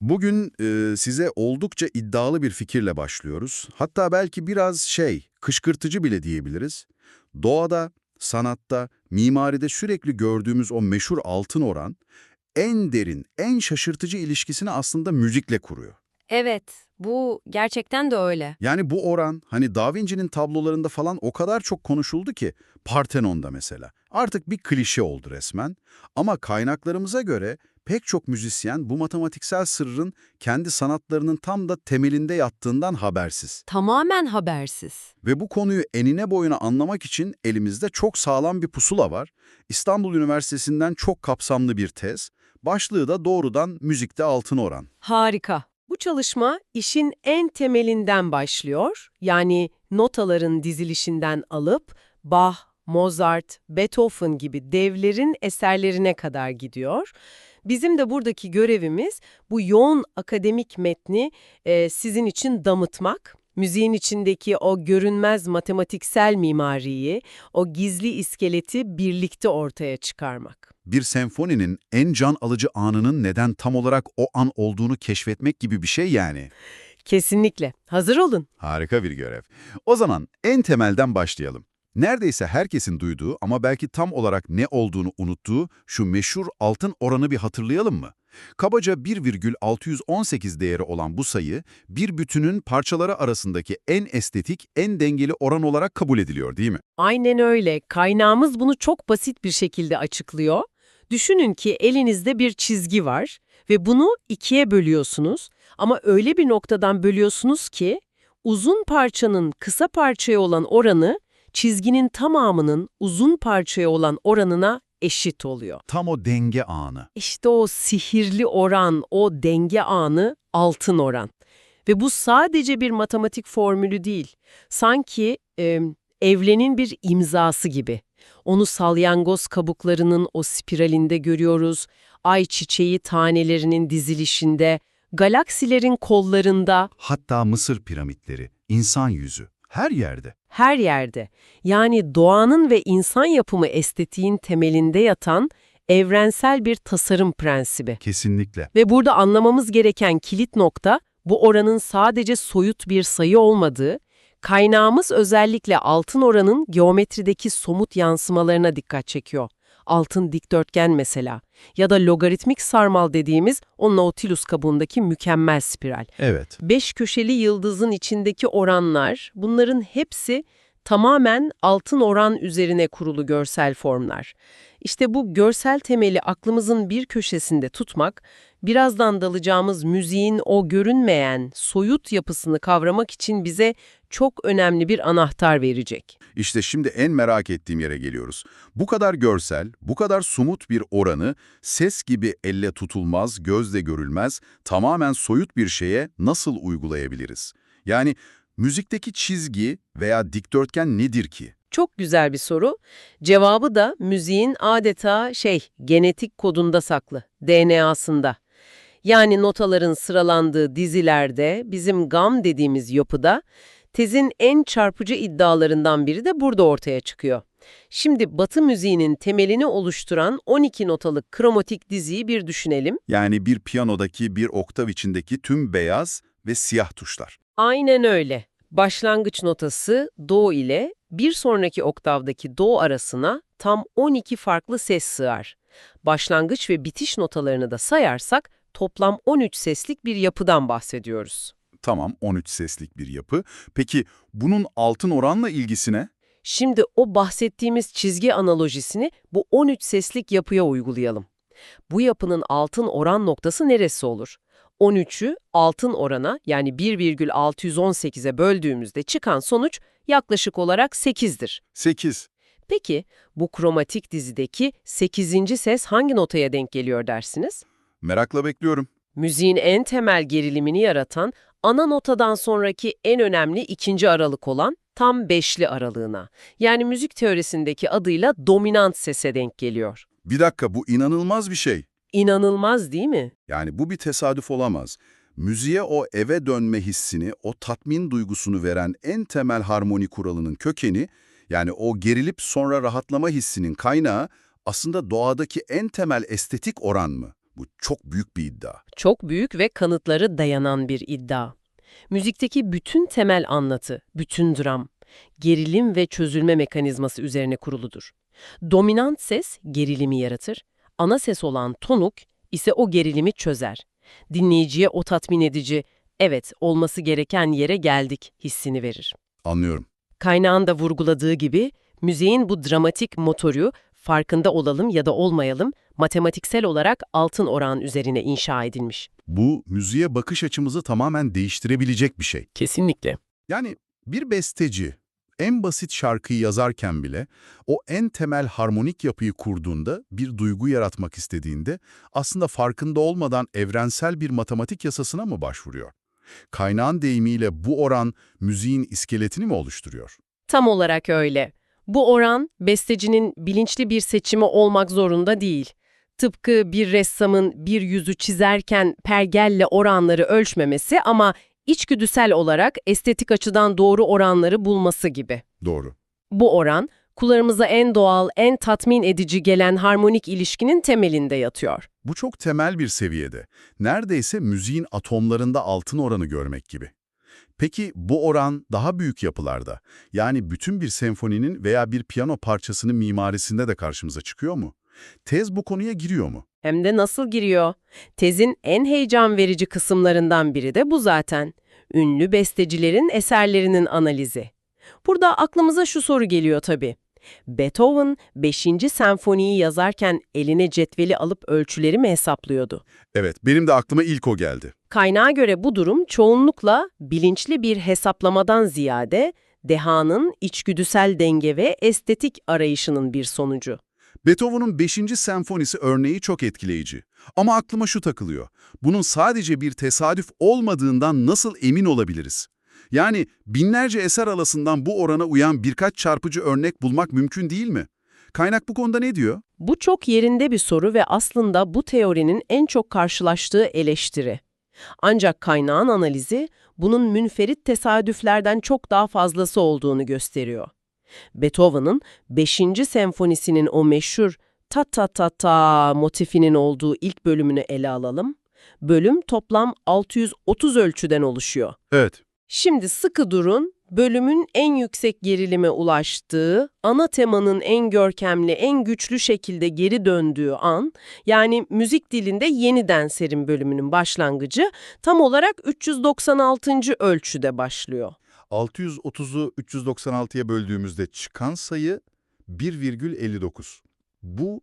Bugün e, size oldukça iddialı bir fikirle başlıyoruz. Hatta belki biraz şey, kışkırtıcı bile diyebiliriz. Doğada, sanatta, mimaride sürekli gördüğümüz o meşhur altın oran, en derin, en şaşırtıcı ilişkisini aslında müzikle kuruyor. Evet, bu gerçekten de öyle. Yani bu oran, hani Da Vinci'nin tablolarında falan o kadar çok konuşuldu ki, Partenon'da mesela. Artık bir klişe oldu resmen. Ama kaynaklarımıza göre pek çok müzisyen bu matematiksel sırrın kendi sanatlarının tam da temelinde yattığından habersiz. Tamamen habersiz. Ve bu konuyu enine boyuna anlamak için elimizde çok sağlam bir pusula var. İstanbul Üniversitesi'nden çok kapsamlı bir tez. Başlığı da doğrudan müzikte altın oran. Harika. Bu çalışma işin en temelinden başlıyor. Yani notaların dizilişinden alıp Bach, Mozart, Beethoven gibi devlerin eserlerine kadar gidiyor. Bizim de buradaki görevimiz bu yoğun akademik metni e, sizin için damıtmak. Müziğin içindeki o görünmez matematiksel mimariyi, o gizli iskeleti birlikte ortaya çıkarmak. Bir senfoninin en can alıcı anının neden tam olarak o an olduğunu keşfetmek gibi bir şey yani. Kesinlikle. Hazır olun. Harika bir görev. O zaman en temelden başlayalım. Neredeyse herkesin duyduğu ama belki tam olarak ne olduğunu unuttuğu şu meşhur altın oranı bir hatırlayalım mı? Kabaca 1,618 değeri olan bu sayı, bir bütünün parçaları arasındaki en estetik, en dengeli oran olarak kabul ediliyor değil mi? Aynen öyle. Kaynağımız bunu çok basit bir şekilde açıklıyor. Düşünün ki elinizde bir çizgi var ve bunu ikiye bölüyorsunuz ama öyle bir noktadan bölüyorsunuz ki uzun parçanın kısa parçaya olan oranı çizginin tamamının uzun parçaya olan oranına eşit oluyor. Tam o denge anı. İşte o sihirli oran, o denge anı altın oran. Ve bu sadece bir matematik formülü değil. Sanki e, evrenin bir imzası gibi. Onu salyangoz kabuklarının o spiralinde görüyoruz, ay çiçeği tanelerinin dizilişinde, galaksilerin kollarında, Hatta Mısır piramitleri, insan yüzü, her yerde. her yerde. Yani doğanın ve insan yapımı estetiğin temelinde yatan evrensel bir tasarım prensibi. Kesinlikle. Ve burada anlamamız gereken kilit nokta bu oranın sadece soyut bir sayı olmadığı, kaynağımız özellikle altın oranın geometrideki somut yansımalarına dikkat çekiyor. Altın dikdörtgen mesela ya da logaritmik sarmal dediğimiz o Nautilus kabuğundaki mükemmel spiral. Evet. Beş köşeli yıldızın içindeki oranlar, bunların hepsi tamamen altın oran üzerine kurulu görsel formlar. İşte bu görsel temeli aklımızın bir köşesinde tutmak, birazdan dalacağımız müziğin o görünmeyen, soyut yapısını kavramak için bize çok önemli bir anahtar verecek. İşte şimdi en merak ettiğim yere geliyoruz. Bu kadar görsel, bu kadar sumut bir oranı ses gibi elle tutulmaz, gözle görülmez, tamamen soyut bir şeye nasıl uygulayabiliriz? Yani müzikteki çizgi veya dikdörtgen nedir ki? Çok güzel bir soru. Cevabı da müziğin adeta şey, genetik kodunda saklı, DNA'sında. Yani notaların sıralandığı dizilerde, bizim gam dediğimiz yapıda, tezin en çarpıcı iddialarından biri de burada ortaya çıkıyor. Şimdi Batı müziğinin temelini oluşturan 12 notalık kromatik diziyi bir düşünelim. Yani bir piyanodaki bir oktav içindeki tüm beyaz ve siyah tuşlar. Aynen öyle. Başlangıç notası do ile bir sonraki oktavdaki do arasına tam 12 farklı ses sığar. Başlangıç ve bitiş notalarını da sayarsak toplam 13 seslik bir yapıdan bahsediyoruz. Tamam 13 seslik bir yapı. Peki bunun altın oranla ilgisine? Şimdi o bahsettiğimiz çizgi analojisini bu 13 seslik yapıya uygulayalım. Bu yapının altın oran noktası neresi olur? 13'ü altın orana yani 1,618'e böldüğümüzde çıkan sonuç yaklaşık olarak 8'dir. 8. Peki bu kromatik dizideki 8. ses hangi notaya denk geliyor dersiniz? Merakla bekliyorum. Müziğin en temel gerilimini yaratan ana notadan sonraki en önemli ikinci aralık olan tam beşli aralığına. Yani müzik teorisindeki adıyla dominant sese denk geliyor. Bir dakika bu inanılmaz bir şey. İnanılmaz değil mi? Yani bu bir tesadüf olamaz. Müziğe o eve dönme hissini, o tatmin duygusunu veren en temel harmoni kuralının kökeni, yani o gerilip sonra rahatlama hissinin kaynağı aslında doğadaki en temel estetik oran mı? Bu çok büyük bir iddia. Çok büyük ve kanıtları dayanan bir iddia. Müzikteki bütün temel anlatı, bütün dram, gerilim ve çözülme mekanizması üzerine kuruludur. Dominant ses gerilimi yaratır, ana ses olan tonuk ise o gerilimi çözer. Dinleyiciye o tatmin edici, evet olması gereken yere geldik hissini verir. Anlıyorum. Kaynağın da vurguladığı gibi, müziğin bu dramatik motoru, farkında olalım ya da olmayalım, matematiksel olarak altın oran üzerine inşa edilmiş. Bu müziğe bakış açımızı tamamen değiştirebilecek bir şey. Kesinlikle. Yani bir besteci en basit şarkıyı yazarken bile o en temel harmonik yapıyı kurduğunda, bir duygu yaratmak istediğinde aslında farkında olmadan evrensel bir matematik yasasına mı başvuruyor? Kaynağın deyimiyle bu oran müziğin iskeletini mi oluşturuyor? Tam olarak öyle. Bu oran, bestecinin bilinçli bir seçimi olmak zorunda değil. Tıpkı bir ressamın bir yüzü çizerken pergelle oranları ölçmemesi ama içgüdüsel olarak estetik açıdan doğru oranları bulması gibi. Doğru. Bu oran, kullarımıza en doğal, en tatmin edici gelen harmonik ilişkinin temelinde yatıyor. Bu çok temel bir seviyede. Neredeyse müziğin atomlarında altın oranı görmek gibi. Peki bu oran daha büyük yapılarda, yani bütün bir senfoninin veya bir piyano parçasının mimarisinde de karşımıza çıkıyor mu? Tez bu konuya giriyor mu? Hem de nasıl giriyor? Tezin en heyecan verici kısımlarından biri de bu zaten. Ünlü bestecilerin eserlerinin analizi. Burada aklımıza şu soru geliyor tabii. Beethoven 5. senfoniyi yazarken eline cetveli alıp ölçüleri mi hesaplıyordu? Evet, benim de aklıma ilk o geldi. Kaynağa göre bu durum çoğunlukla bilinçli bir hesaplamadan ziyade dehanın içgüdüsel denge ve estetik arayışının bir sonucu. Beethoven'un 5. senfonisi örneği çok etkileyici. Ama aklıma şu takılıyor. Bunun sadece bir tesadüf olmadığından nasıl emin olabiliriz? Yani binlerce eser arasından bu orana uyan birkaç çarpıcı örnek bulmak mümkün değil mi? Kaynak bu konuda ne diyor? Bu çok yerinde bir soru ve aslında bu teorinin en çok karşılaştığı eleştiri. Ancak kaynağın analizi bunun münferit tesadüflerden çok daha fazlası olduğunu gösteriyor. Beethoven'ın 5. senfonisinin o meşhur ta ta ta ta motifinin olduğu ilk bölümünü ele alalım. Bölüm toplam 630 ölçüden oluşuyor. Evet. Şimdi sıkı durun, bölümün en yüksek gerilime ulaştığı, ana temanın en görkemli, en güçlü şekilde geri döndüğü an, yani müzik dilinde yeniden serim bölümünün başlangıcı tam olarak 396. ölçüde başlıyor. 630'u 396'ya böldüğümüzde çıkan sayı 1,59. Bu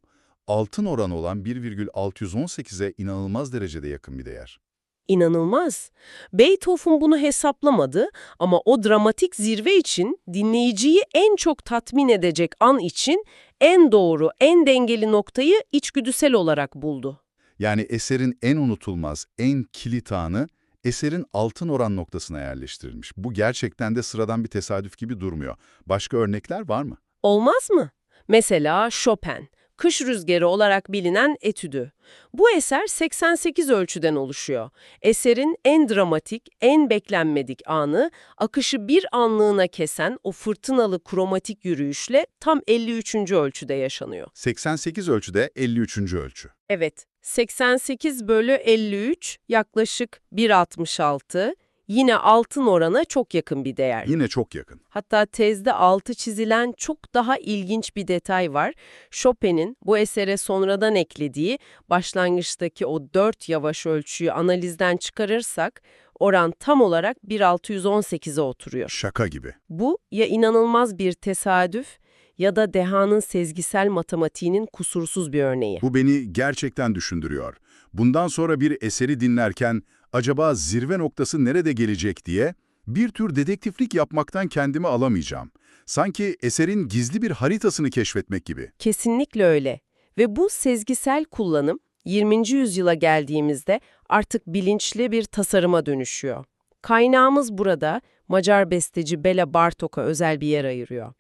altın oran olan 1,618'e inanılmaz derecede yakın bir değer. İnanılmaz. Beethoven bunu hesaplamadı ama o dramatik zirve için dinleyiciyi en çok tatmin edecek an için en doğru, en dengeli noktayı içgüdüsel olarak buldu. Yani eserin en unutulmaz, en kilit anı eserin altın oran noktasına yerleştirilmiş. Bu gerçekten de sıradan bir tesadüf gibi durmuyor. Başka örnekler var mı? Olmaz mı? Mesela Chopin, Kış Rüzgarı olarak bilinen etüdü. Bu eser 88 ölçüden oluşuyor. Eserin en dramatik, en beklenmedik anı, akışı bir anlığına kesen o fırtınalı kromatik yürüyüşle tam 53. ölçüde yaşanıyor. 88 ölçüde 53. ölçü. Evet, 88 bölü 53 yaklaşık 1.66, yine altın orana çok yakın bir değer. Yine çok yakın. Hatta tezde altı çizilen çok daha ilginç bir detay var. Chopin'in bu esere sonradan eklediği başlangıçtaki o dört yavaş ölçüyü analizden çıkarırsak oran tam olarak 1.618'e oturuyor. Şaka gibi. Bu ya inanılmaz bir tesadüf ya da dehanın sezgisel matematiğinin kusursuz bir örneği. Bu beni gerçekten düşündürüyor. Bundan sonra bir eseri dinlerken acaba zirve noktası nerede gelecek diye bir tür dedektiflik yapmaktan kendimi alamayacağım. Sanki eserin gizli bir haritasını keşfetmek gibi. Kesinlikle öyle. Ve bu sezgisel kullanım 20. yüzyıla geldiğimizde artık bilinçli bir tasarıma dönüşüyor. Kaynağımız burada Macar besteci Bela Bartok'a özel bir yer ayırıyor.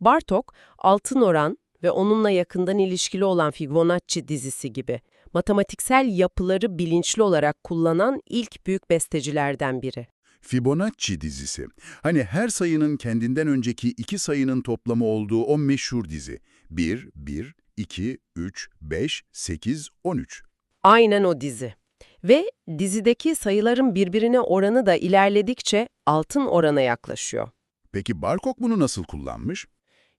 Bartok, Altın Oran ve onunla yakından ilişkili olan Fibonacci dizisi gibi matematiksel yapıları bilinçli olarak kullanan ilk büyük bestecilerden biri. Fibonacci dizisi. Hani her sayının kendinden önceki iki sayının toplamı olduğu o meşhur dizi. 1, 1, 2, 3, 5, 8, 13. Aynen o dizi. Ve dizideki sayıların birbirine oranı da ilerledikçe altın orana yaklaşıyor. Peki Barkok bunu nasıl kullanmış?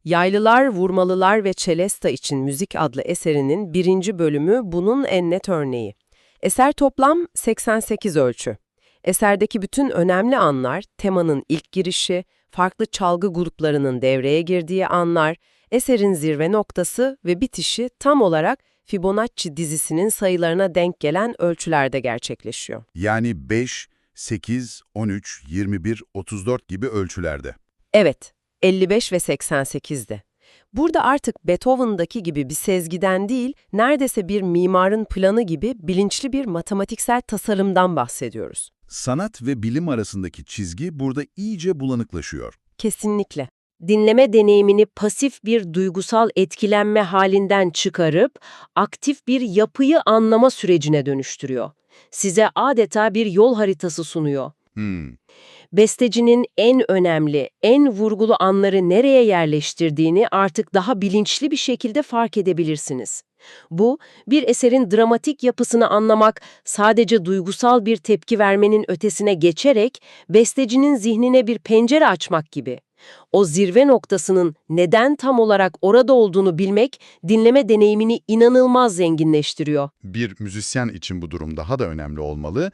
Yaylılar, Vurmalılar ve Celesta için Müzik adlı eserinin birinci bölümü bunun en net örneği. Eser toplam 88 ölçü. Eserdeki bütün önemli anlar, temanın ilk girişi, farklı çalgı gruplarının devreye girdiği anlar, eserin zirve noktası ve bitişi tam olarak Fibonacci dizisinin sayılarına denk gelen ölçülerde gerçekleşiyor. Yani 5, 8, 13, 21, 34 gibi ölçülerde. Evet, 55 ve 88'de. Burada artık Beethoven'daki gibi bir sezgiden değil, neredeyse bir mimarın planı gibi bilinçli bir matematiksel tasarımdan bahsediyoruz. Sanat ve bilim arasındaki çizgi burada iyice bulanıklaşıyor. Kesinlikle. dinleme deneyimini pasif bir duygusal etkilenme halinden çıkarıp aktif bir yapıyı anlama sürecine dönüştürüyor. Size adeta bir yol haritası sunuyor. Hmm. Bestecinin en önemli, en vurgulu anları nereye yerleştirdiğini artık daha bilinçli bir şekilde fark edebilirsiniz. Bu, bir eserin dramatik yapısını anlamak, sadece duygusal bir tepki vermenin ötesine geçerek bestecinin zihnine bir pencere açmak gibi. O zirve noktasının neden tam olarak orada olduğunu bilmek, dinleme deneyimini inanılmaz zenginleştiriyor. Bir müzisyen için bu durum daha da önemli olmalı.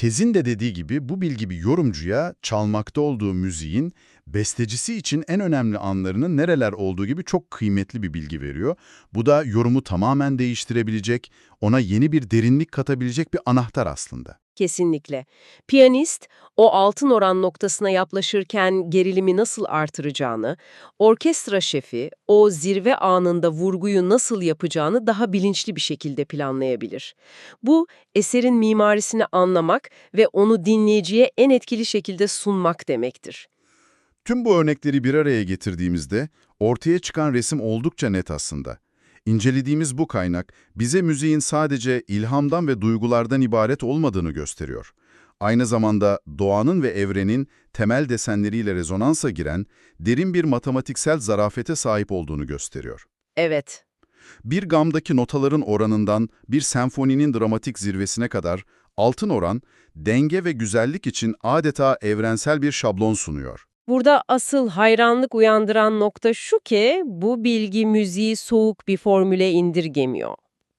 Tezin de dediği gibi bu bilgi bir yorumcuya çalmakta olduğu müziğin bestecisi için en önemli anlarının nereler olduğu gibi çok kıymetli bir bilgi veriyor. Bu da yorumu tamamen değiştirebilecek, ona yeni bir derinlik katabilecek bir anahtar aslında. Kesinlikle. Piyanist, o altın oran noktasına yaklaşırken gerilimi nasıl artıracağını, orkestra şefi, o zirve anında vurguyu nasıl yapacağını daha bilinçli bir şekilde planlayabilir. Bu, eserin mimarisini anlamak ve onu dinleyiciye en etkili şekilde sunmak demektir. Tüm bu örnekleri bir araya getirdiğimizde ortaya çıkan resim oldukça net aslında. İncelediğimiz bu kaynak bize müziğin sadece ilhamdan ve duygulardan ibaret olmadığını gösteriyor. Aynı zamanda doğanın ve evrenin temel desenleriyle rezonansa giren derin bir matematiksel zarafete sahip olduğunu gösteriyor. Evet, Bir gamdaki notaların oranından bir senfoninin dramatik zirvesine kadar altın oran, denge ve güzellik için adeta evrensel bir şablon sunuyor. Burada asıl hayranlık uyandıran nokta şu ki bu bilgi müziği soğuk bir formüle indirgemiyor.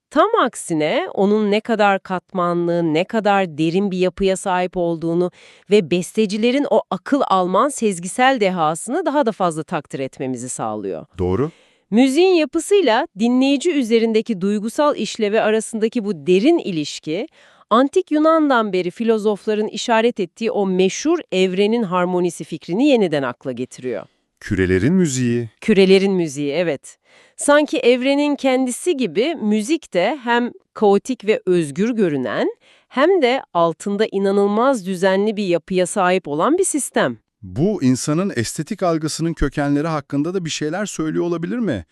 Tam aksine onun ne kadar katmanlı, ne kadar derin bir yapıya sahip olduğunu ve bestecilerin o akıl alman sezgisel dehasını daha da fazla takdir etmemizi sağlıyor. Doğru? Müziğin yapısıyla dinleyici üzerindeki duygusal işlevi arasındaki bu derin ilişki, Antik Yunan'dan beri filozofların işaret ettiği o meşhur evrenin harmonisi fikrini yeniden akla getiriyor. Kürelerin müziği. Kürelerin müziği, evet. Sanki evrenin kendisi gibi müzik de hem kaotik ve özgür görünen hem de altında inanılmaz düzenli bir yapıya sahip olan bir sistem. Bu insanın estetik algısının kökenleri hakkında da bir şeyler söylüyor olabilir mi?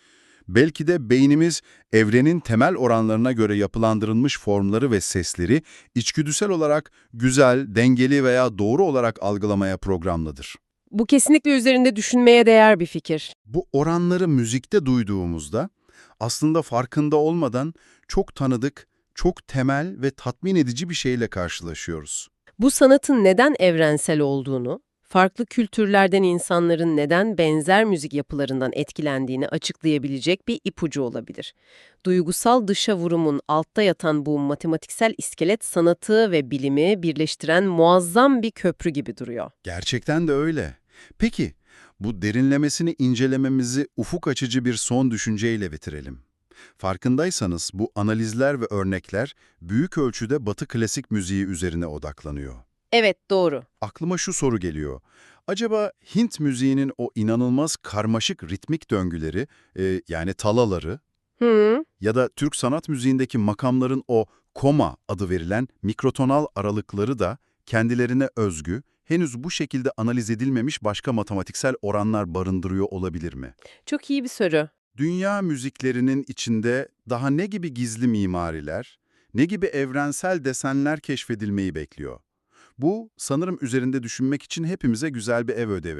Belki de beynimiz evrenin temel oranlarına göre yapılandırılmış formları ve sesleri içgüdüsel olarak güzel, dengeli veya doğru olarak algılamaya programlıdır. Bu kesinlikle üzerinde düşünmeye değer bir fikir. Bu oranları müzikte duyduğumuzda aslında farkında olmadan çok tanıdık, çok temel ve tatmin edici bir şeyle karşılaşıyoruz. Bu sanatın neden evrensel olduğunu, farklı kültürlerden insanların neden benzer müzik yapılarından etkilendiğini açıklayabilecek bir ipucu olabilir. Duygusal dışa vurumun altta yatan bu matematiksel iskelet sanatı ve bilimi birleştiren muazzam bir köprü gibi duruyor. Gerçekten de öyle. Peki, bu derinlemesini incelememizi ufuk açıcı bir son düşünceyle bitirelim. Farkındaysanız bu analizler ve örnekler büyük ölçüde Batı klasik müziği üzerine odaklanıyor. Evet, doğru. Aklıma şu soru geliyor. Acaba Hint müziğinin o inanılmaz karmaşık ritmik döngüleri, e, yani talaları Hı, ya da Türk sanat müziğindeki makamların o koma adı verilen mikrotonal aralıkları da kendilerine özgü, henüz bu şekilde analiz edilmemiş başka matematiksel oranlar barındırıyor olabilir mi? çok iyi bir soru. Dünya müziklerinin içinde daha ne gibi gizli mimariler, ne gibi evrensel desenler keşfedilmeyi bekliyor? Bu sanırım üzerinde düşünmek için hepimize güzel bir ev ödevi.